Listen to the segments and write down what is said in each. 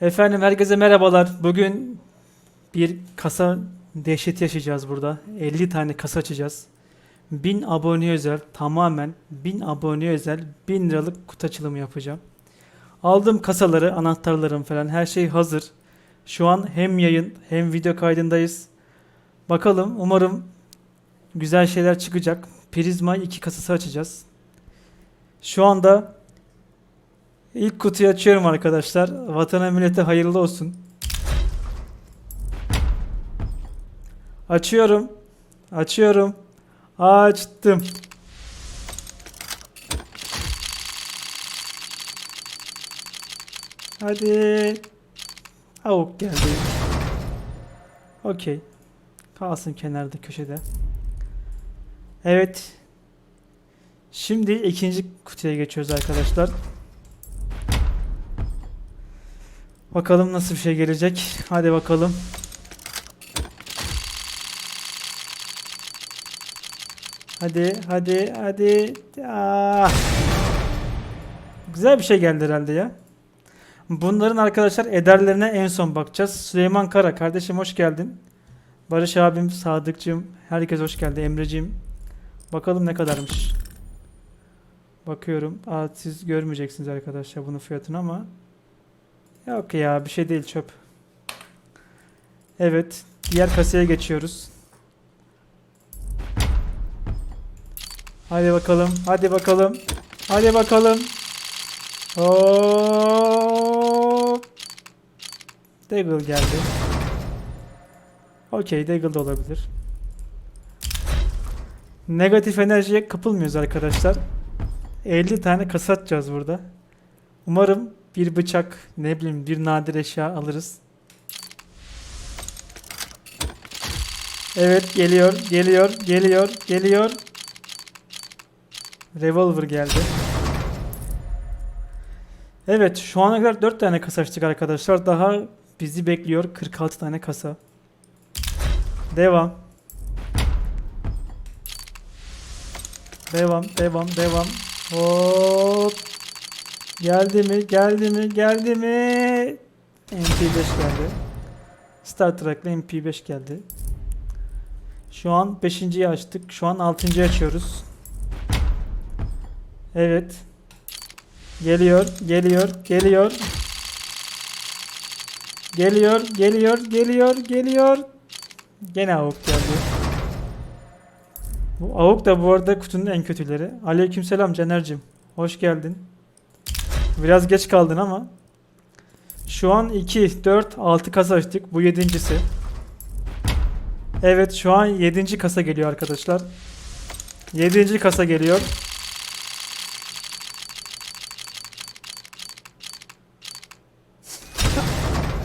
Efendim herkese merhabalar. Bugün bir kasa dehşeti yaşayacağız burada. 50 tane kasa açacağız. 1000 abone özel, tamamen 1000 abone özel 1000 liralık kutu açılımı yapacağım. Aldığım kasaları, anahtarlarım falan her şey hazır. Şu an hem yayın hem video kaydındayız. Bakalım umarım güzel şeyler çıkacak. Prizma 2 kasası açacağız. Şu anda İlk kutuyu açıyorum arkadaşlar. Vatana millete hayırlı olsun. Açıyorum. Açıyorum. Açtım. Hadi. Avuk geldi. Okey. Kalsın kenarda köşede. Evet. Şimdi ikinci kutuya geçiyoruz arkadaşlar. Bakalım nasıl bir şey gelecek. Hadi bakalım. Hadi, hadi, hadi. Ah. Güzel bir şey geldi herhalde ya. Bunların arkadaşlar ederlerine en son bakacağız. Süleyman Kara kardeşim hoş geldin. Barış abim, Sadıkçım, herkes hoş geldi. Emreciğim. Bakalım ne kadarmış. Bakıyorum. Aa, siz görmeyeceksiniz arkadaşlar bunun fiyatını ama Yok ya bir şey değil çöp. Evet. Diğer kasaya geçiyoruz. Hadi bakalım. Hadi bakalım. Hadi bakalım. Hop. Deagle geldi. Okey Deagle da olabilir. Negatif enerjiye kapılmıyoruz arkadaşlar. 50 tane kasa burada. Umarım bir bıçak, ne bileyim bir nadir eşya alırız. Evet geliyor, geliyor, geliyor, geliyor. Revolver geldi. Evet şu ana kadar 4 tane kasa açtık arkadaşlar. Daha bizi bekliyor 46 tane kasa. Devam. Devam, devam, devam. Hop. Geldi mi? Geldi mi? Geldi mi? MP5 geldi. Star Trek'le MP5 geldi. Şu an 5.yi açtık. Şu an 6.yı açıyoruz. Evet. Geliyor, geliyor, geliyor. Geliyor, geliyor, geliyor, geliyor. Gene avuk geldi. Bu avuk da bu arada kutunun en kötüleri. Aleykümselam Caner'cim. Hoş geldin. Biraz geç kaldın ama. Şu an 2, 4, 6 kasa açtık. Bu yedincisi. Evet şu an 7. kasa geliyor arkadaşlar. 7. kasa geliyor.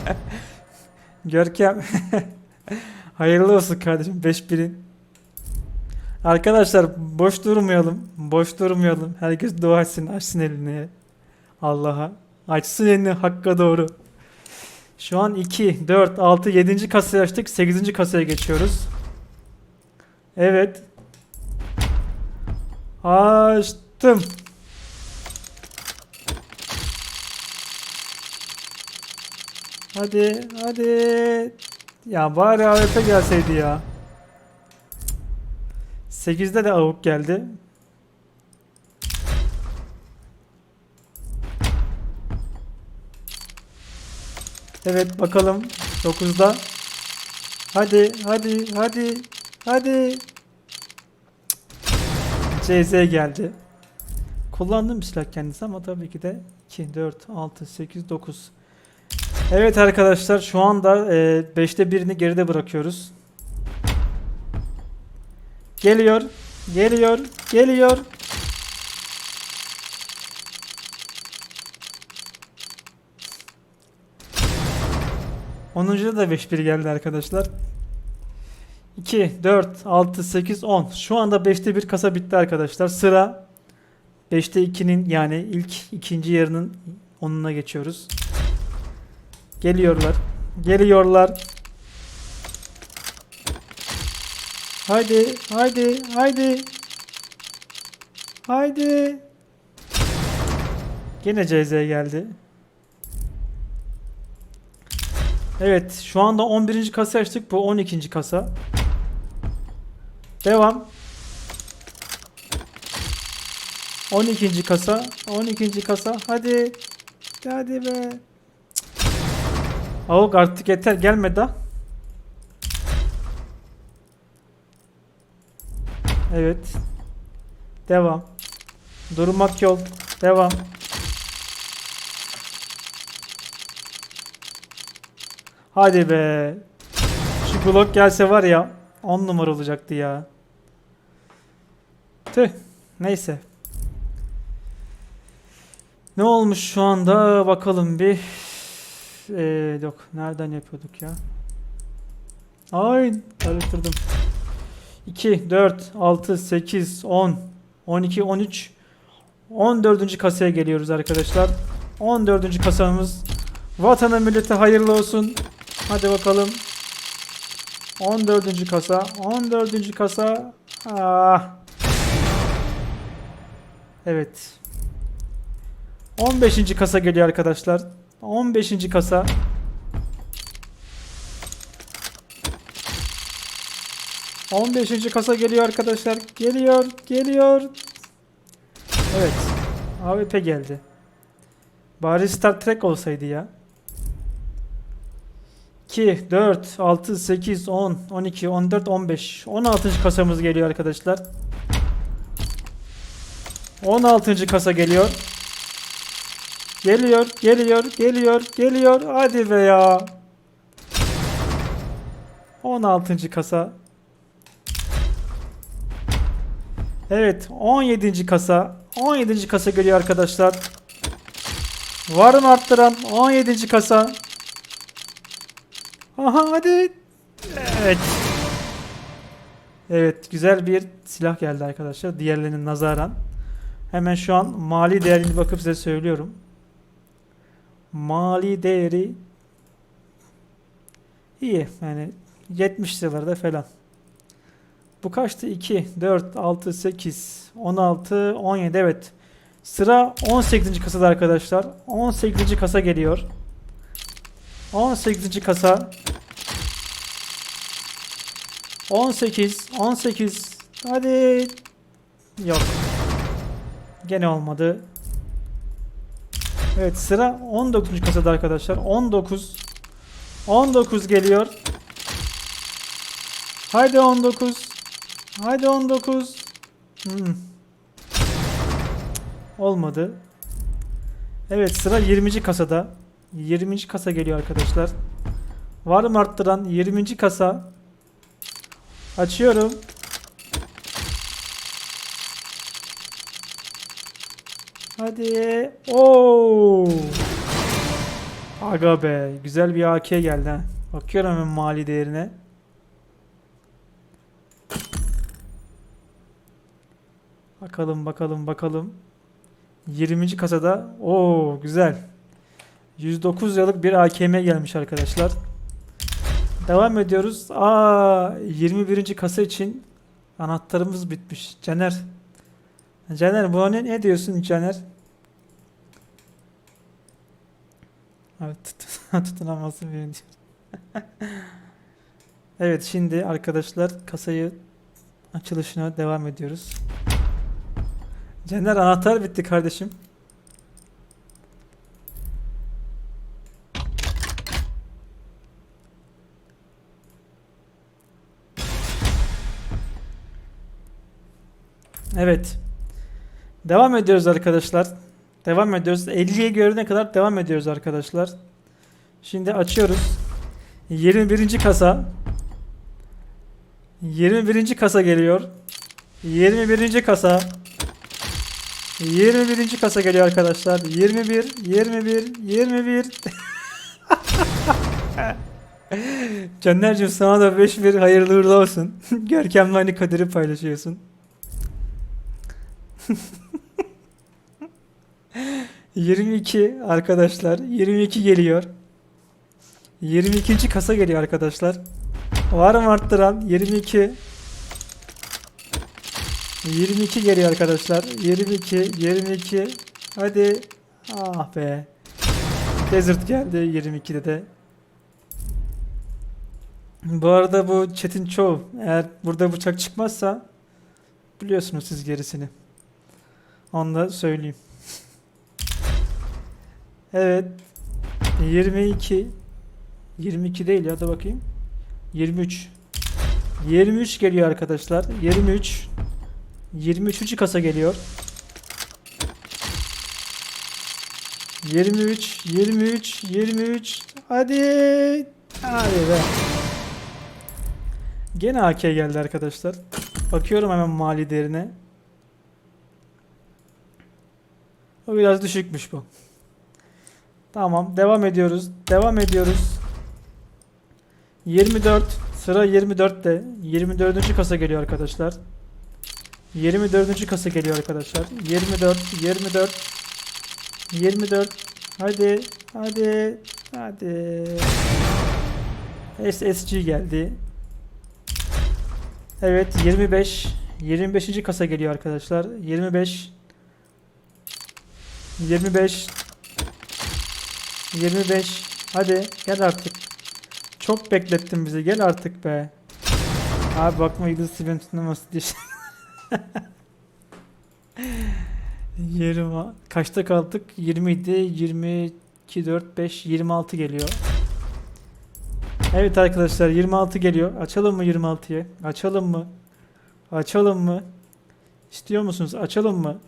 Görkem. Hayırlı olsun kardeşim 5 birin. Arkadaşlar boş durmayalım. Boş durmayalım. Herkes dua etsin, açsın elini. Allah'a. Açsın elini hakka doğru. Şu an 2, 4, 6, 7. kasayı açtık. 8. kasaya geçiyoruz. Evet. Açtım. Hadi, hadi. Ya bari AWP gelseydi ya. 8'de de avuk geldi. Evet bakalım 9'da. Hadi hadi hadi hadi. CZ geldi. Kullandığım bir silah kendisi ama tabii ki de 2, 4, 6, 8, 9. Evet arkadaşlar şu anda 5'te birini geride bırakıyoruz. Geliyor, geliyor, geliyor. Onuncuda da 5-1 geldi arkadaşlar. 2, 4, 6, 8, 10. Şu anda 5'te 1 kasa bitti arkadaşlar. Sıra 5'te 2'nin yani ilk ikinci yarının 10'una geçiyoruz. Geliyorlar. Geliyorlar. Haydi, haydi, haydi. Haydi. Gene CZ geldi. Evet şu anda 11. kasa açtık. Bu 12. kasa. Devam. 12. kasa. 12. kasa. Hadi. Hadi be. Avuk artık yeter gelme daha. Evet. Devam. Durmak yok. Devam. Hadi be. Şu blok gelse var ya 10 numara olacaktı ya. Tüh. Neyse. Ne olmuş şu anda bakalım bir. Ee, yok nereden yapıyorduk ya? Ay karıştırdım. 2, 4, 6, 8, 10, 12, 13, 14. kasaya geliyoruz arkadaşlar. 14. kasamız vatana millete hayırlı olsun. Hadi bakalım. 14. kasa, 14. kasa. Ah. Evet. 15. kasa geliyor arkadaşlar. 15. kasa. On beşinci kasa geliyor arkadaşlar. Geliyor, geliyor. Evet. AWP geldi. Bari Star Trek olsaydı ya. 2, 4, 6, 8, 10, 12, 14, 15. 16. kasamız geliyor arkadaşlar. 16. kasa geliyor. Geliyor, geliyor, geliyor, geliyor. Hadi be ya. 16. kasa. Evet, 17. kasa. 17. kasa geliyor arkadaşlar. Var mı arttıran? 17. kasa. Aha hadi. Evet. Evet, güzel bir silah geldi arkadaşlar. Diğerlerinin nazaran. Hemen şu an mali değerini bakıp size söylüyorum. Mali değeri iyi. Yani 70 liralarda falan. Bu kaçtı? 2, 4, 6, 8, 16, 17. Evet. Sıra 18. kasada arkadaşlar. 18. kasa geliyor. 18. kasa. 18, 18. Hadi. Yok. Gene olmadı. Evet sıra 19. kasada arkadaşlar. 19. 19 geliyor. Haydi 19. Haydi 19. Hmm. Olmadı. Evet sıra 20. kasada. 20. kasa geliyor arkadaşlar. Var mı arttıran 20. kasa. Açıyorum. Hadi. Oo. Aga be. Güzel bir AK geldi ha. Bakıyorum hemen mali değerine. Bakalım bakalım bakalım. 20. kasada. Oo güzel. 109 liralık bir AKM gelmiş arkadaşlar. Devam ediyoruz. Aa 21. kasa için anahtarımız bitmiş. Caner. Caner bu ne, ne diyorsun Caner? Evet tut- tutunamazsın beni diyor. evet şimdi arkadaşlar kasayı açılışına devam ediyoruz. Caner anahtar bitti kardeşim. Evet. Devam ediyoruz arkadaşlar. Devam ediyoruz. 50'ye görene kadar devam ediyoruz arkadaşlar. Şimdi açıyoruz. 21. kasa. 21. kasa geliyor. 21. kasa. 21. kasa geliyor arkadaşlar. 21, 21, 21. Caner'cim sana da 5 bir hayırlı uğurlu olsun. Görkem'le aynı kaderi paylaşıyorsun. 22 arkadaşlar. 22 geliyor. 22. kasa geliyor arkadaşlar. Var mı arttıran? 22. 22 geliyor arkadaşlar. 22, 22. Hadi. Ah be. Desert geldi 22'de de. Bu arada bu chat'in çoğu eğer burada bıçak çıkmazsa biliyorsunuz siz gerisini. Onu da söyleyeyim. Evet. 22 22 değil ya da bakayım. 23 23 geliyor arkadaşlar. 23 23. kasa geliyor. 23 23 23 hadi hadi be. Gene AK geldi arkadaşlar. Bakıyorum hemen mali değerine. O biraz düşükmüş bu. Tamam devam ediyoruz. Devam ediyoruz. 24 sıra 24'te 24. kasa geliyor arkadaşlar. 24. kasa geliyor arkadaşlar. 24 24 24 hadi hadi hadi SSG geldi. Evet 25 25. kasa geliyor arkadaşlar. 25 25 25 hadi gel artık. Çok beklettin bizi. Gel artık be. Abi bakma Yıldız Sivin tutmaması diye. 20 kaçta kaldık? 20 idi. 22 4 5 26 geliyor. Evet arkadaşlar 26 geliyor. Açalım mı 26'yı? Açalım mı? Açalım mı? İstiyor musunuz? Açalım mı?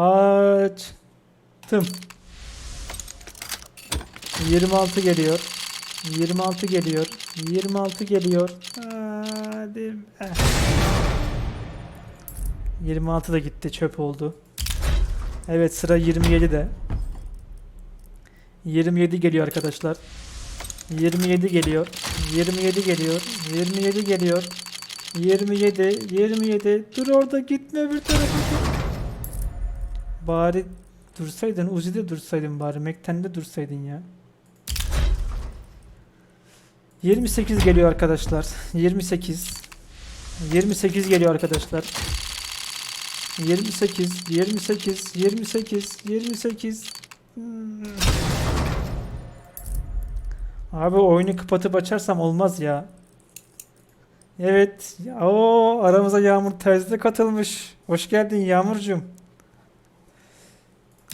Açtım. 26 geliyor. 26 geliyor. 26 geliyor. Hadi. be. 26 da gitti çöp oldu. Evet sıra 27 de. 27 geliyor arkadaşlar. 27 geliyor. 27 geliyor. 27 geliyor. 27 27 dur orada gitme bir tarafa. Bari dursaydın Uzi'de dursaydın bari Mekten'de dursaydın ya. 28 geliyor arkadaşlar. 28 28 geliyor arkadaşlar. 28 28 28 28 Hmm. Abi oyunu kapatıp açarsam olmaz ya. Evet. O aramıza Yağmur Terzi de katılmış. Hoş geldin Yağmurcuğum.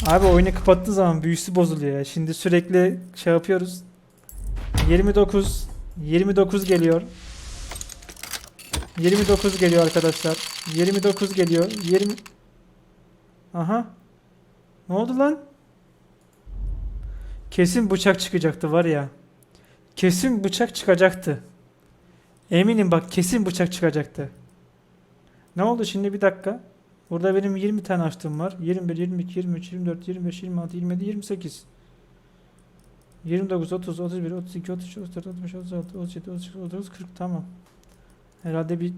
Abi oyunu kapattığı zaman büyüsü bozuluyor ya. Şimdi sürekli şey yapıyoruz. 29 29 geliyor. 29 geliyor arkadaşlar. 29 geliyor. 20 Aha. Ne oldu lan? Kesin bıçak çıkacaktı var ya. Kesin bıçak çıkacaktı. Eminim bak kesin bıçak çıkacaktı. Ne oldu şimdi bir dakika. Burada benim 20 tane açtığım var. 21, 22, 23, 24, 25, 26, 27, 28. 29, 30, 31, 32, 33, 34, 35, 36, 37, 38, 39, 40 tamam. Herhalde bir...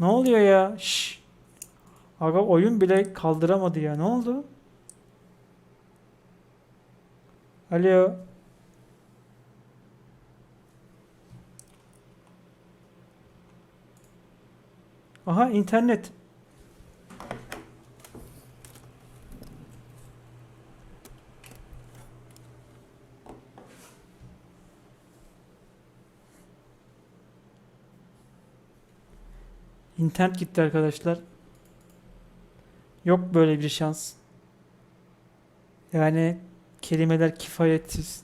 Ne oluyor ya? Şşş. Aga oyun bile kaldıramadı ya. Ne oldu? Alo. Aha internet. İnternet gitti arkadaşlar. Yok böyle bir şans. Yani kelimeler kifayetsiz.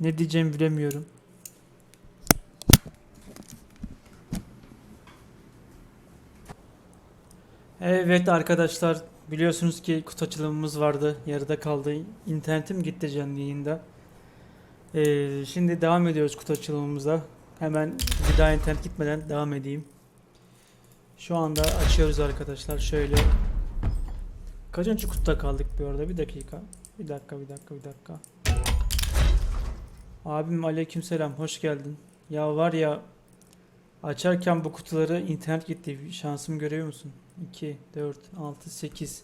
Ne diyeceğimi bilemiyorum. Evet arkadaşlar biliyorsunuz ki kutu açılımımız vardı. Yarıda kaldı. İnternetim gitti canlı yayında. Ee, şimdi devam ediyoruz kutu açılımımıza. Hemen bir daha internet gitmeden devam edeyim. Şu anda açıyoruz arkadaşlar. Şöyle. Kaçıncı kutuda kaldık bir orada? Bir dakika. Bir dakika, bir dakika, bir dakika. Abim aleykümselam. Hoş geldin. Ya var ya açarken bu kutuları internet gitti. Şansımı görüyor musun? 2, 4, 6, 8,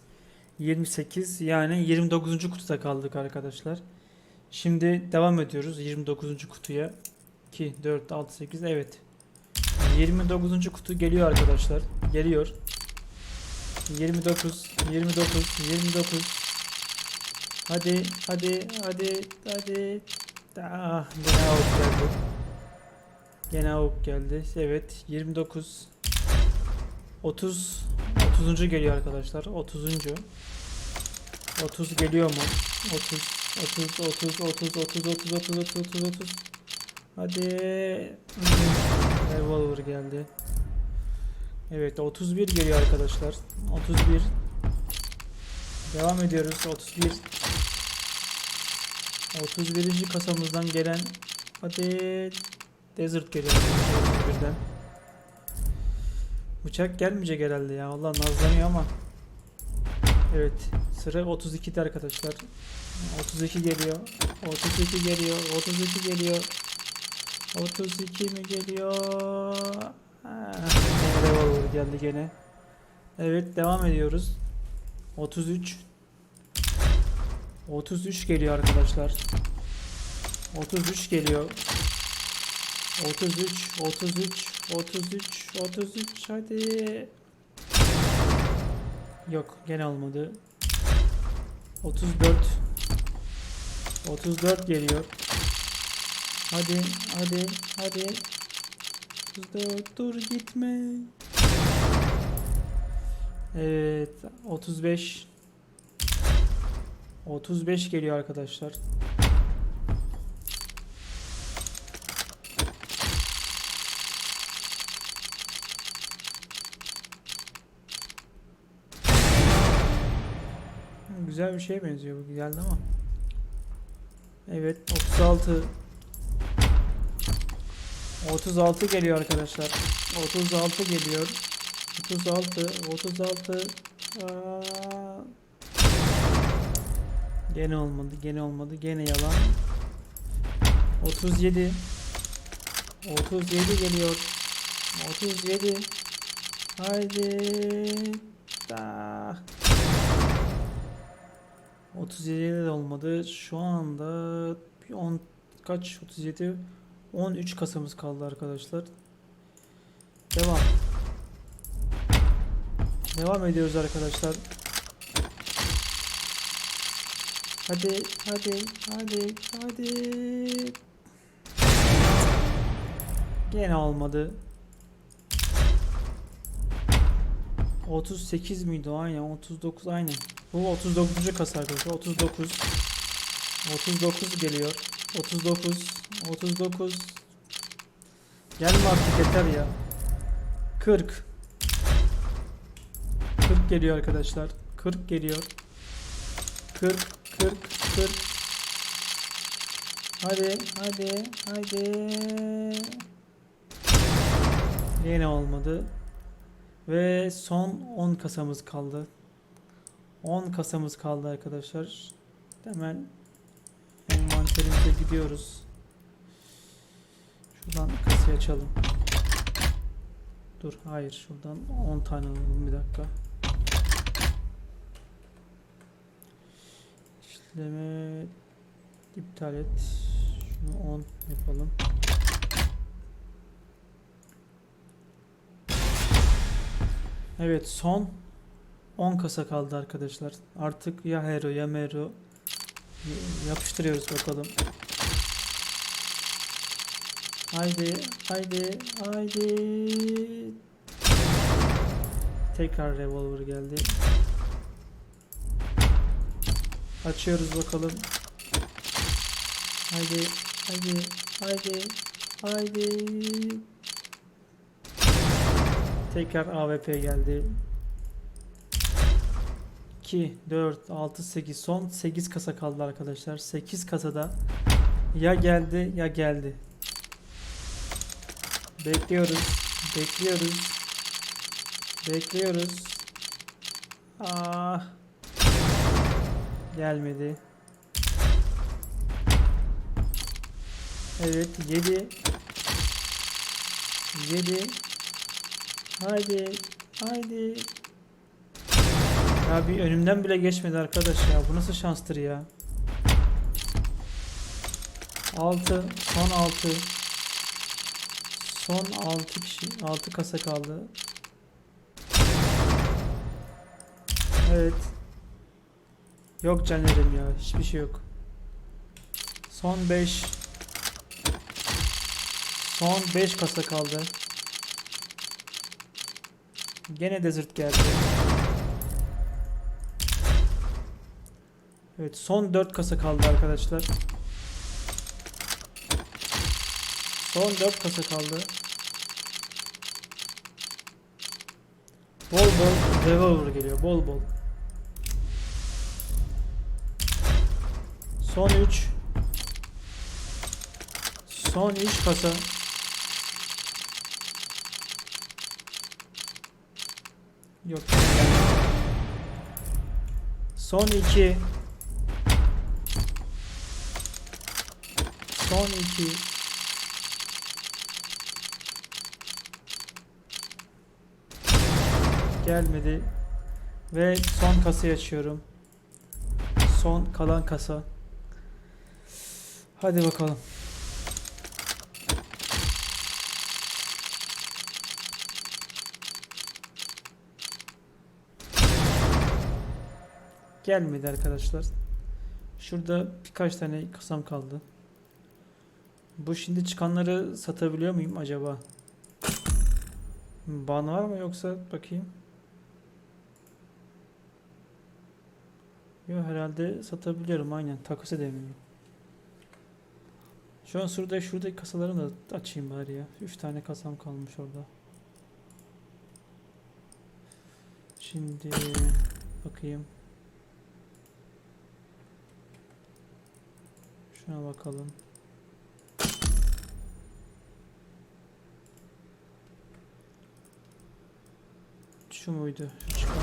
28 yani 29. kutuda kaldık arkadaşlar. Şimdi devam ediyoruz 29. kutuya. 2, 4, 6, 8 evet. 29. kutu geliyor arkadaşlar. Geliyor. 29, 29, 29. Hadi, hadi, hadi, hadi. Ah, gene avuk geldi. Gene avuk geldi. Evet 29 30 30. geliyor arkadaşlar. 30. 30 geliyor mu? 30 30 30 30 30 30 30 30 30 30 Hadi. Revolver geldi. Evet 31 geliyor arkadaşlar. 31 Devam ediyoruz. 31 31. kasamızdan gelen hadi Desert geliyor 31'den. Bıçak gelmeyecek herhalde ya. Allah nazlanıyor ama. Evet. Sıra 32'de arkadaşlar. 32 geliyor. 32 geliyor. 32 geliyor. 32 mi geliyor? Revolver geldi gene. Evet devam ediyoruz. 33 33 geliyor arkadaşlar. 33 geliyor. 33 33 33 33 hadi. Yok gene olmadı. 34 34 geliyor. Hadi hadi hadi. 34 dur gitme. Evet 35 35 geliyor arkadaşlar. Güzel bir şeye benziyor bu geldi ama. Evet 36 36 geliyor arkadaşlar. 36 geliyor. 36 36 Aa, Gene olmadı, gene olmadı, gene yalan. 37 37 geliyor. 37 Haydi da. 37 de olmadı. Şu anda bir 10 kaç 37 13 kasamız kaldı arkadaşlar. Devam. Devam ediyoruz arkadaşlar. Hadi, hadi, hadi, hadi. Gene olmadı. 38 miydi o? Aynen 39 aynen. Bu 39. kasa arkadaşlar. 39. 39 geliyor. 39. 39. Gelme artık yeter ya. 40. 40 geliyor arkadaşlar. 40 geliyor. 40 40 40 Hadi hadi hadi Yine olmadı Ve son 10 kasamız kaldı 10 kasamız kaldı arkadaşlar Hemen Envanterimize gidiyoruz Şuradan kasayı açalım Dur hayır şuradan 10 tane alalım bir dakika İşleme iptal et. Şunu 10 yapalım. Evet son 10 kasa kaldı arkadaşlar. Artık ya hero ya mero yapıştırıyoruz bakalım. Haydi haydi haydi. Tekrar revolver geldi. Açıyoruz bakalım. Haydi, haydi, haydi, haydi. Tekrar AWP geldi. 2, 4, 6, 8 son 8 kasa kaldı arkadaşlar. 8 kasada ya geldi ya geldi. Bekliyoruz. Bekliyoruz. Bekliyoruz. Ah. Gelmedi. Evet 7 7 Haydi Haydi Ya bir önümden bile geçmedi arkadaş ya. Bu nasıl şanstır ya? 6 son 6 Son 6 kişi 6 kasa kaldı. Evet. Yok canerim ya hiçbir şey yok. Son 5 Son 5 kasa kaldı. Gene Desert geldi. Evet son 4 kasa kaldı arkadaşlar. Son 4 kasa kaldı. Bol bol revolver geliyor. Bol bol. Son 3. Son 3 kasa. Yok. Son 2. Son 2. Gelmedi. Ve son kasayı açıyorum. Son kalan kasa. Hadi bakalım. Gelmedi arkadaşlar. Şurada birkaç tane kasam kaldı. Bu şimdi çıkanları satabiliyor muyum acaba? Ban var mı yoksa bakayım. Yok herhalde satabiliyorum aynen takas edemiyorum. Şu an şurada şuradaki kasalarını da açayım bari ya. 3 tane kasam kalmış orada. Şimdi bakayım. Şuna bakalım. Şu muydu? Şu çıkan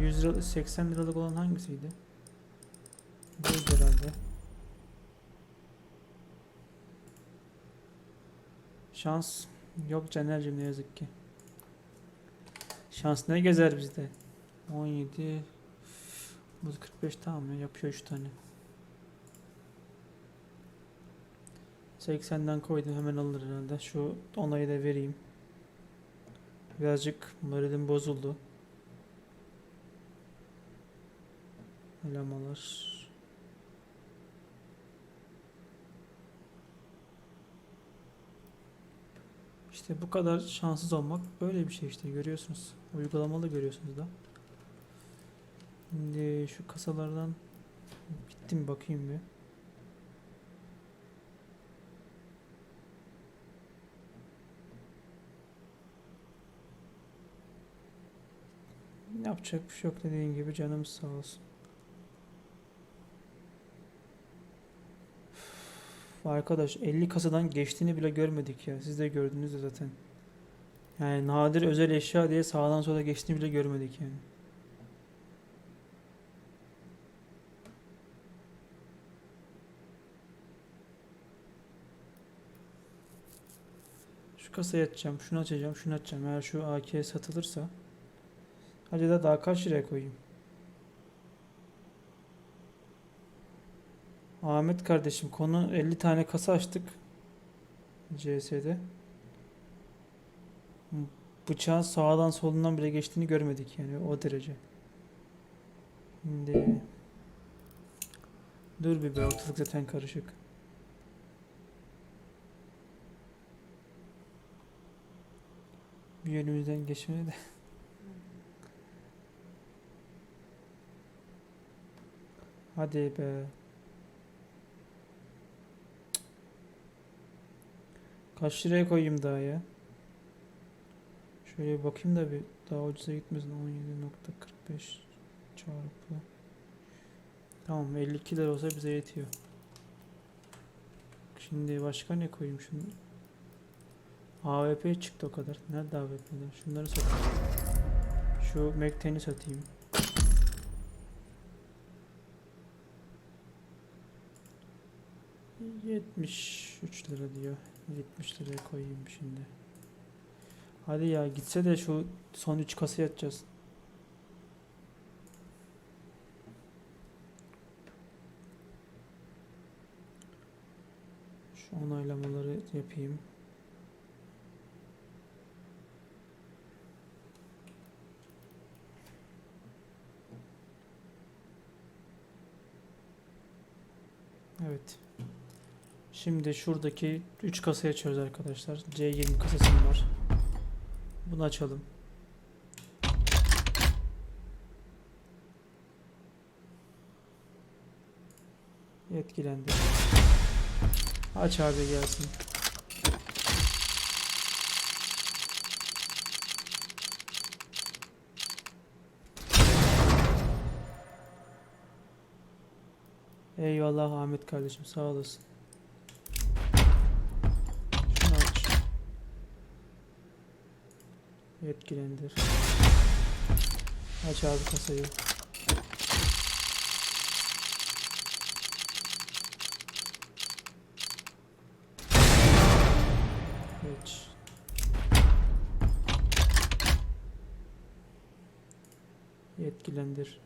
100 lira 80 liralık olan hangisiydi? Buydu herhalde. Şans yok Caner'cim ne yazık ki. Şans ne gezer bizde? 17 Bu 45 tamam ya yapıyor 3 tane. 80'den koydum hemen alır herhalde. Şu onayı da vereyim. Birazcık moralim bozuldu. Elamalar. İşte bu kadar şanssız olmak böyle bir şey işte görüyorsunuz. Uygulamalı görüyorsunuz da. Şimdi şu kasalardan bitti mi bakayım bir. Yapacak bir şey yok dediğin gibi canımız sağ olsun. Üf, Arkadaş 50 kasadan geçtiğini bile görmedik ya. Siz de gördünüz de zaten. Yani nadir özel eşya diye sağdan sola geçtiğini bile görmedik yani. Şu kasayı açacağım, şunu açacağım, şunu açacağım. Eğer şu AK satılırsa Acaba daha kaç liraya koyayım? Ahmet kardeşim konu 50 tane kasa açtık. CS'de. Bıçağın sağdan solundan bile geçtiğini görmedik yani o derece. Şimdi Dur bir be ortalık zaten karışık. Bir önümüzden geçmeye de. Hadi be. Kaç liraya koyayım daha ya? Şöyle bir bakayım da bir daha ucuza gitmesin. 17.45 çarpı. Tamam 52 lira olsa bize yetiyor. Şimdi başka ne koyayım şunu? AWP çıktı o kadar. Nerede AWP'ler? Şunları satayım. Şu Mekten'i satayım. Yetmiş üç lira diyor. 70 liraya koyayım şimdi. Hadi ya gitse de şu son 3 kasayı açacağız. Şu onaylamaları yapayım. Evet. Şimdi şuradaki 3 kasayı açıyoruz arkadaşlar. C20 kasasım var. Bunu açalım. Etkilendi. Aç abi gelsin. Eyvallah Ahmet kardeşim sağ olasın. Şunu aç. Etkilendir. Aç abi kasayı. Geç. Yetkilendir.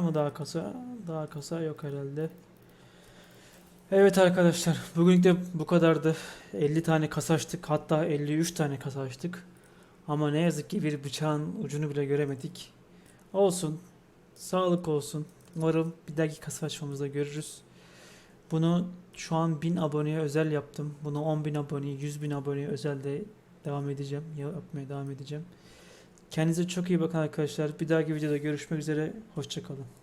Mı daha kasa? Daha kasa yok herhalde. Evet arkadaşlar, bugünlük de bu kadardı. 50 tane kasa hatta 53 tane kasa. Ama ne yazık ki bir bıçağın ucunu bile göremedik. Olsun, sağlık olsun. Umarım bir dahaki kasa görürüz. Bunu şu an 1000 aboneye özel yaptım. Bunu 10.000 aboneye, 100.000 aboneye özel de devam edeceğim. Yapmaya devam edeceğim. Kendinize çok iyi bakın arkadaşlar. Bir dahaki videoda görüşmek üzere. Hoşçakalın.